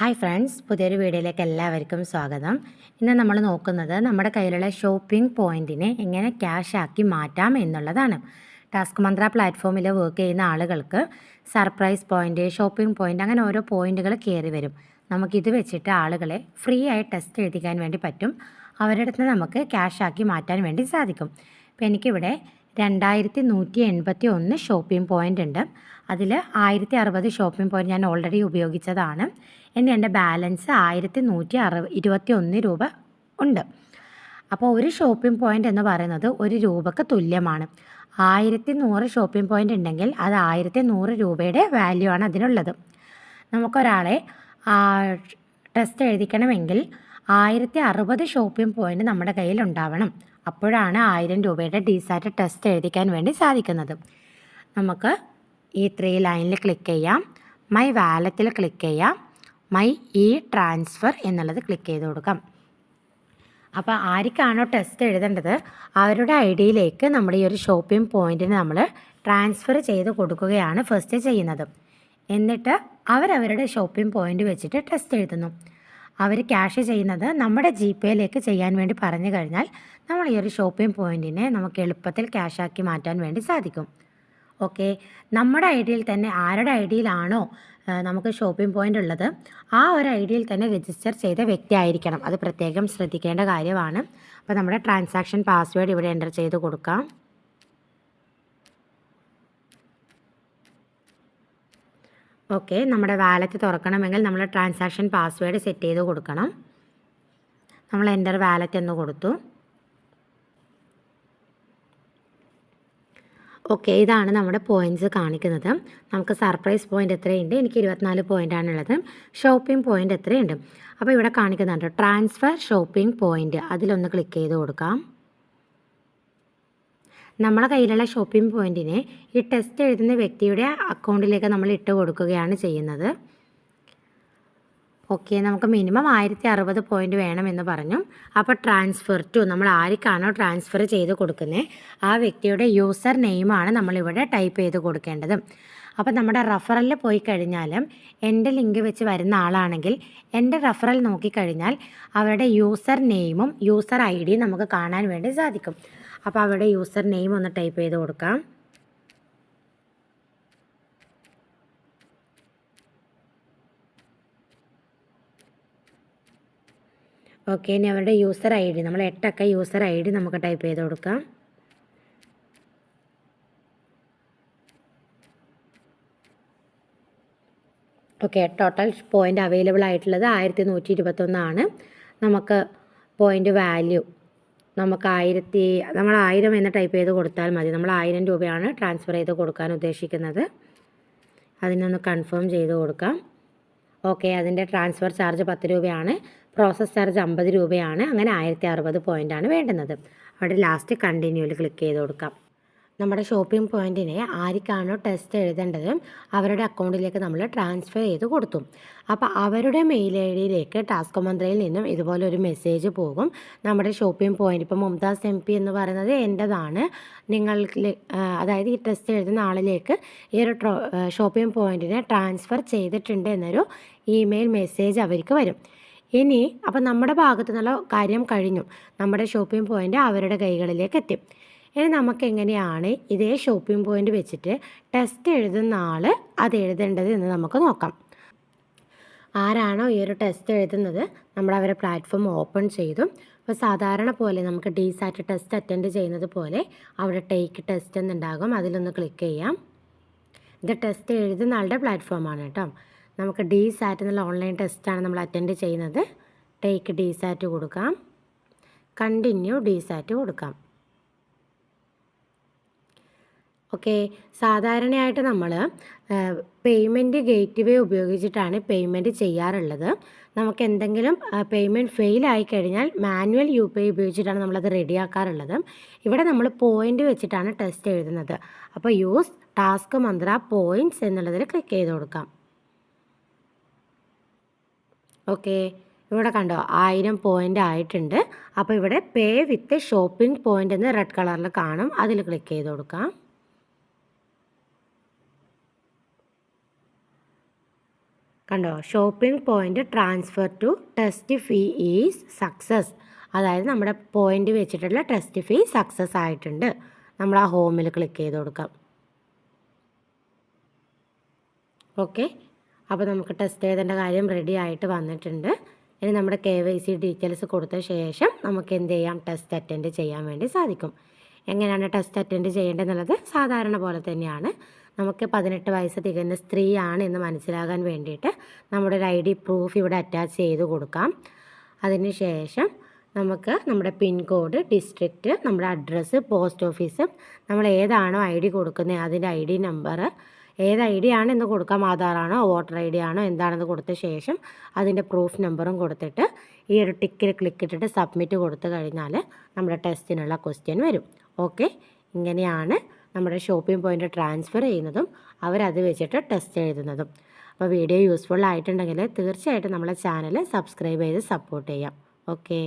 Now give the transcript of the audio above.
Hi friends പുതിയൊരു വീഡിയോയിലേക്ക് എല്ലാവർക്കും സ്വാഗതം. ഇന്ന് നമ്മൾ നോക്കുന്നത് നമ്മുടെ കയ്യിലുള്ള ഷോപ്പിംഗ് പോയിന്റിനെ എങ്ങനെ ക്യാഷ് ആക്കി മാറ്റാം എന്നുള്ളതാണ്. ടാസ്ക് മന്ത്ര പ്ലാറ്റ്ഫോമിൽ വർക്ക് ചെയ്യുന്ന ആളുകൾക്ക് സർപ്രൈസ് പോയിന്റ് ഷോപ്പിംഗ് പോയിന്റ് അങ്ങനെ ഓരോ പോയിന്റുകൾ കയറി വരും. നമുക്കിത് വെച്ചിട്ട് ആളുകളെ ഫ്രീ ആയി ടെസ്റ്റ് എഴുതിക്കാൻ വേണ്ടി പറ്റും. അവരുടെ അടുത്ത് നമുക്ക് ക്യാഷ് ആക്കി മാറ്റാൻ വേണ്ടി സാധിക്കും. ഇപ്പം എനിക്കിവിടെ രണ്ടായിരത്തി നൂറ്റി എൺപത്തി ഒന്ന് ഷോപ്പിംഗ് പോയിന്റ് ഉണ്ട്. അതിൽ ആയിരത്തി അറുപത് ഷോപ്പിംഗ് പോയിന്റ് ഞാൻ ഓൾറെഡി ഉപയോഗിച്ചതാണ്. ഇനി എന്റെ ബാലൻസ് ആയിരത്തി നൂറ്റി അറു ഇരുപത്തി ഒന്ന് രൂപ ഉണ്ട്. അപ്പോൾ ഒരു ഷോപ്പിംഗ് പോയിന്റ് എന്ന് പറയുന്നത് ഒരു രൂപക്ക് തുല്യമാണ്. ആയിരത്തി നൂറ് ഷോപ്പിംഗ് പോയിന്റ് ഉണ്ടെങ്കിൽ അത് ആയിരത്തി നൂറ് രൂപയുടെ വാല്യൂ ആണ് അതിനുള്ളത്. നമുക്കൊരാളെ ടെസ്റ്റ് എഴുതിക്കണമെങ്കിൽ ആയിരത്തി അറുപത് ഷോപ്പിംഗ് പോയിന്റ് നമ്മുടെ കയ്യിൽ ഉണ്ടാവണം. അപ്പോഴാണ് ആയിരം രൂപയുടെ ഡിസാറ്റ് ടെസ്റ്റ് എഴുതിക്കാൻ വേണ്ടി സാധിക്കുന്നത്. നമുക്ക് ഈ ത്രീ ലൈനിൽ ക്ലിക്ക് ചെയ്യാം. മൈ വാലറ്റിൽ ക്ലിക്ക് ചെയ്യാം. മൈ ഇ ട്രാൻസ്ഫർ എന്നുള്ളത് ക്ലിക്ക് ചെയ്ത് കൊടുക്കാം. അപ്പോൾ ആർക്കാണോ ടെസ്റ്റ് എഴുതേണ്ടത് അവരുടെ ഐ ഡിയിലേക്ക് നമ്മൾ ഈ ഒരു ഷോപ്പിംഗ് പോയിന്റിന് നമ്മൾ ട്രാൻസ്ഫർ ചെയ്ത് കൊടുക്കുകയാണ് ഫസ്റ്റ് ചെയ്യുന്നത്. എന്നിട്ട് അവരവരുടെ ഷോപ്പിംഗ് പോയിന്റ് വെച്ചിട്ട് ടെസ്റ്റ് എഴുതുന്നു. അവർ ക്യാഷ് ചെയ്യുന്നത് നമ്മുടെ ജി പേയിലേക്ക് ചെയ്യാൻ വേണ്ടി പറഞ്ഞു കഴിഞ്ഞാൽ നമ്മൾ ഈ ഒരു ഷോപ്പിംഗ് പോയിന്റിനെ നമുക്ക് എളുപ്പത്തിൽ ക്യാഷാക്കി മാറ്റാൻ വേണ്ടി സാധിക്കും. ഓക്കെ നമ്മുടെ ഐ ഡിയിൽ തന്നെ ആരുടെ ഐ ഡിയിലാണോ നമുക്ക് ഷോപ്പിംഗ് പോയിന്റ് ഉള്ളത്. ആ ഒരു ഐ ഡിയിൽ തന്നെ രജിസ്റ്റർ ചെയ്ത വ്യക്തി ആയിരിക്കണം. അത് പ്രത്യേകം ശ്രദ്ധിക്കേണ്ട കാര്യമാണ്. അപ്പോൾ നമ്മുടെ ട്രാൻസാക്ഷൻ പാസ്വേഡ് ഇവിടെ എന്റർ ചെയ്ത് കൊടുക്കാം. ഓക്കെ നമ്മുടെ വാലറ്റ് തുറക്കണമെങ്കിൽ നമ്മൾ ട്രാൻസാക്ഷൻ പാസ്വേഡ് സെറ്റ് ചെയ്ത് കൊടുക്കണം. നമ്മൾ എന്റർ വാലറ്റ് എന്ന് കൊടുത്തു. ഓക്കെ ഇതാണ് നമ്മുടെ പോയിന്റ്സ് കാണിക്കുന്നത്. നമുക്ക് സർപ്രൈസ് പോയിന്റ് എത്രയുണ്ട്? എനിക്ക് ഇരുപത്തിനാല് പോയിന്റാണുള്ളത് ഷോപ്പിംഗ് പോയിന്റ് എത്രയുണ്ട്? അപ്പോൾ ഇവിടെ കാണിക്കുന്നുണ്ട്. ട്രാൻസ്ഫർ ഷോപ്പിംഗ് പോയിന്റ് അതിലൊന്ന് ക്ലിക്ക് ചെയ്ത് കൊടുക്കാം. നമ്മളെ കയ്യിലുള്ള ഷോപ്പിംഗ് പോയിന്റിനെ ഈ ടെസ്റ്റ് എഴുതുന്ന വ്യക്തിയുടെ അക്കൗണ്ടിലേക്ക് നമ്മൾ ഇട്ട് കൊടുക്കുകയാണ് ചെയ്യുന്നത്. ഓക്കെ നമുക്ക് മിനിമം ആയിരത്തി അറുപത് പോയിന്റ് വേണമെന്ന് പറഞ്ഞു. അപ്പോൾ ട്രാൻസ്ഫർ ടു നമ്മൾ ആർക്കാണോ ട്രാൻസ്ഫർ ചെയ്ത് കൊടുക്കുന്നത് ആ വ്യക്തിയുടെ യൂസർ നെയിമാണ് നമ്മളിവിടെ ടൈപ്പ് ചെയ്ത് കൊടുക്കേണ്ടത്. അപ്പോൾ നമ്മുടെ റഫറലിൽ പോയി കഴിഞ്ഞാലും എന്റെ ലിങ്ക് വെച്ച് വരുന്ന ആളാണെങ്കിൽ എന്റെ റഫറൽ നോക്കിക്കഴിഞ്ഞാൽ അവരുടെ യൂസർ നെയിമും യൂസർ ഐ ഡിയും നമുക്ക് കാണാൻ വേണ്ടി സാധിക്കും. അപ്പോൾ അവരുടെ യൂസർ നെയിം ഒന്ന് ടൈപ്പ് ചെയ്ത് കൊടുക്കാം. ഓക്കെ ഇനി അവരുടെ യൂസർ ഐ ഡി നമ്മൾ എട്ടൊക്കെ യൂസർ ഐ ഡി നമുക്ക് ടൈപ്പ് ചെയ്ത് കൊടുക്കാം. ഓക്കെ ടോട്ടൽ പോയിന്റ് അവൈലബിൾ ആയിട്ടുള്ളത് ആയിരത്തി നൂറ്റി ഇരുപത്തൊന്നാണ് നമുക്ക് പോയിന്റ് വാല്യൂ നമുക്ക് ആയിരത്തി നമ്മൾ ആയിരം എന്ന് ടൈപ്പ് ചെയ്ത് കൊടുത്താൽ മതി. നമ്മൾ ആയിരം രൂപയാണ് ട്രാൻസ്ഫർ ചെയ്ത് കൊടുക്കാൻ ഉദ്ദേശിക്കുന്നത്. അതിനൊന്ന് കൺഫേം ചെയ്ത് കൊടുക്കാം. ഓക്കെ അതിന്റെ ട്രാൻസ്ഫർ ചാർജ് പത്ത് രൂപയാണ്. പ്രോസസ് ചാർജ് അമ്പത് രൂപയാണ്. അങ്ങനെ ആയിരത്തി അറുപത് പോയിന്റാണ് വേണ്ടുന്നത്. അവിടെ ലാസ്റ്റ് കണ്ടിന്യൂവിൽ ക്ലിക്ക് ചെയ്ത് കൊടുക്കാം. നമ്മുടെ ഷോപ്പിംഗ് പോയിന്റിനെ ആർക്കാണോ ടെസ്റ്റ് എഴുതേണ്ടത് അവരുടെ അക്കൗണ്ടിലേക്ക് നമ്മൾ ട്രാൻസ്ഫർ ചെയ്ത് കൊടുത്തു. അപ്പോൾ അവരുടെ മെയിൽ ഐ ഡിയിലേക്ക് ടാസ്ക് മന്ത്രയിൽ നിന്നും ഇതുപോലെ ഒരു മെസ്സേജ് പോകും. നമ്മുടെ ഷോപ്പിംഗ് പോയിന്റ് ഇപ്പോൾ മുംതാസ് എം പി എന്ന് പറയുന്നത് എന്റെതാണ് നിങ്ങൾ അതായത് ഈ ടെസ്റ്റ് എഴുതുന്ന ആളിലേക്ക് ഈ ഒരു ഷോപ്പിംഗ് പോയിന്റിനെ ട്രാൻസ്ഫർ ചെയ്തിട്ടുണ്ട് എന്നൊരു ഇമെയിൽ മെസ്സേജ് അവർക്ക് വരും. ഇനി അപ്പം നമ്മുടെ ഭാഗത്തു നിന്നുള്ള കാര്യം കഴിഞ്ഞു. നമ്മുടെ ഷോപ്പിംഗ് പോയിന്റ് അവരുടെ കൈകളിലേക്ക് എത്തി. ഇനി നമുക്ക് എങ്ങനെയാണ് ഇതേ ഷോപ്പിംഗ് പോയിന്റ് വെച്ചിട്ട് ടെസ്റ്റ് എഴുതുന്ന ആൾ അത് എഴുതേണ്ടത് എന്ന് നമുക്ക് നോക്കാം. ആരാണോ ഈ ഒരു ടെസ്റ്റ് എഴുതുന്നത്? നമ്മൾ പ്ലാറ്റ്ഫോം ഓപ്പൺ ചെയ്തു. അപ്പോൾ സാധാരണ പോലെ നമുക്ക് ഡി സാറ്റ് ടെസ്റ്റ് അറ്റൻഡ് ചെയ്യുന്നത് പോലെ അവിടെ ടേക്ക് ടെസ്റ്റ് എന്നുണ്ടാകും. അതിലൊന്ന് ക്ലിക്ക് ചെയ്യാം. ഇത് ടെസ്റ്റ് എഴുതുന്ന ആളുടെ പ്ലാറ്റ്ഫോമാണ് കേട്ടോ. നമുക്ക് ഡി സാറ്റ് എന്നുള്ള ഓൺലൈൻ ടെസ്റ്റാണ് നമ്മൾ അറ്റൻഡ് ചെയ്യുന്നത്. ടേക്ക് ഡി സാറ്റ് കൊടുക്കാം. കണ്ടിന്യൂ ഡി സാറ്റ് കൊടുക്കാം. ഓക്കെ സാധാരണയായിട്ട് നമ്മൾ പേയ്മെന്റ് ഗേറ്റ് വേ ഉപയോഗിച്ചിട്ടാണ് പേയ്മെന്റ് ചെയ്യാറുള്ളത്. നമുക്ക് എന്തെങ്കിലും പേയ്മെന്റ് ഫെയിൽ ആയി കഴിഞ്ഞാൽ മാനുവൽ യു പി ഐ ഉപയോഗിച്ചിട്ടാണ് നമ്മളത് റെഡിയാക്കാറുള്ളത് ഇവിടെ നമ്മൾ പോയിന്റ് വെച്ചിട്ടാണ് ടെസ്റ്റ് എഴുതുന്നത്. അപ്പോൾ യൂസ് ടാസ്ക് മന്ത്ര പോയിന്റ്സ് എന്നുള്ളതിൽ ക്ലിക്ക് ചെയ്ത് കൊടുക്കാം. ഓക്കെ. ഇവിടെ കണ്ടോ ആയിരം പോയിന്റ് ആയിട്ടുണ്ട്. അപ്പോൾ ഇവിടെ പേ വിത്ത് ഷോപ്പിംഗ് പോയിന്റ് എന്ന് റെഡ് കളറിൽ കാണും. അതിൽ ക്ലിക്ക് ചെയ്ത് കൊടുക്കാം. കണ്ടോ shopping point transfer to test fee is success അതായത് നമ്മുടെ പോയിന്റ് വെച്ചിട്ടുള്ള ടെസ്റ്റ് ഫീ സക്സസ് ആയിട്ടുണ്ട്. നമ്മൾ ആ ഹോമിൽ ക്ലിക്ക് ചെയ്ത് കൊടുക്കാം. ഓക്കെ. അപ്പോൾ നമുക്ക് ടെസ്റ്റ് ചെയ്തതിന്റെ കാര്യം റെഡി ആയിട്ട് വന്നിട്ടുണ്ട്. ഇനി നമ്മുടെ കെ വൈ സി ഡീറ്റെയിൽസ് കൊടുത്ത ശേഷം നമുക്ക് എന്ത് ചെയ്യാം? ടെസ്റ്റ് അറ്റൻഡ് ചെയ്യാൻ വേണ്ടി സാധിക്കും. എങ്ങനെയാണ് ടെസ്റ്റ് അറ്റൻഡ് ചെയ്യേണ്ടതെന്നുള്ളത് സാധാരണ പോലെ തന്നെയാണ്. നമുക്ക് പതിനെട്ട് വയസ്സ് തികഞ്ഞ സ്ത്രീയാണ് എന്ന് മനസ്സിലാകാൻ വേണ്ടിയിട്ട് നമ്മുടെ ഒരു ഐ ഡി പ്രൂഫ് ഇവിടെ അറ്റാച്ച് ചെയ്ത് കൊടുക്കാം. അതിന് ശേഷം നമുക്ക് നമ്മുടെ പിൻകോഡ് ഡിസ്ട്രിക്റ്റ് നമ്മുടെ അഡ്രസ്സ് പോസ്റ്റ് ഓഫീസ് നമ്മൾ ഏതാണോ ഐ ഡി കൊടുക്കുന്നത് അതിന്റെ ഐ ഡി നമ്പർ ഏത് ഐ ഡി ആണ് എന്ന് കൊടുക്കാം. ആധാറാണോ വോട്ടർ ഐ ഡി ആണോ എന്താണെന്ന് കൊടുത്ത ശേഷം അതിന്റെ പ്രൂഫ് നമ്പറും കൊടുത്തിട്ട് ഈ ഒരു ടിക്കിൽ ക്ലിക്ക് ഇട്ടിട്ട് സബ്മിറ്റ് കൊടുത്തു കഴിഞ്ഞാൽ നമ്മുടെ ടെസ്റ്റിനുള്ള ക്വസ്റ്റ്യൻ വരും. ഓക്കെ ഇങ്ങനെയാണ് നമ്മുടെ ഷോപ്പിംഗ് പോയിന്റ് ട്രാൻസ്ഫർ ചെയ്യുന്നതും അവരത് വെച്ചിട്ട് ടെസ്റ്റ് എഴുതുന്നതും. അപ്പോൾ വീഡിയോ യൂസ്ഫുൾ ആയിട്ടുണ്ടെങ്കിൽ തീർച്ചയായിട്ടും നമ്മളെ ചാനൽ സബ്സ്ക്രൈബ് ചെയ്ത് സപ്പോർട്ട് ചെയ്യാം. ഓക്കെ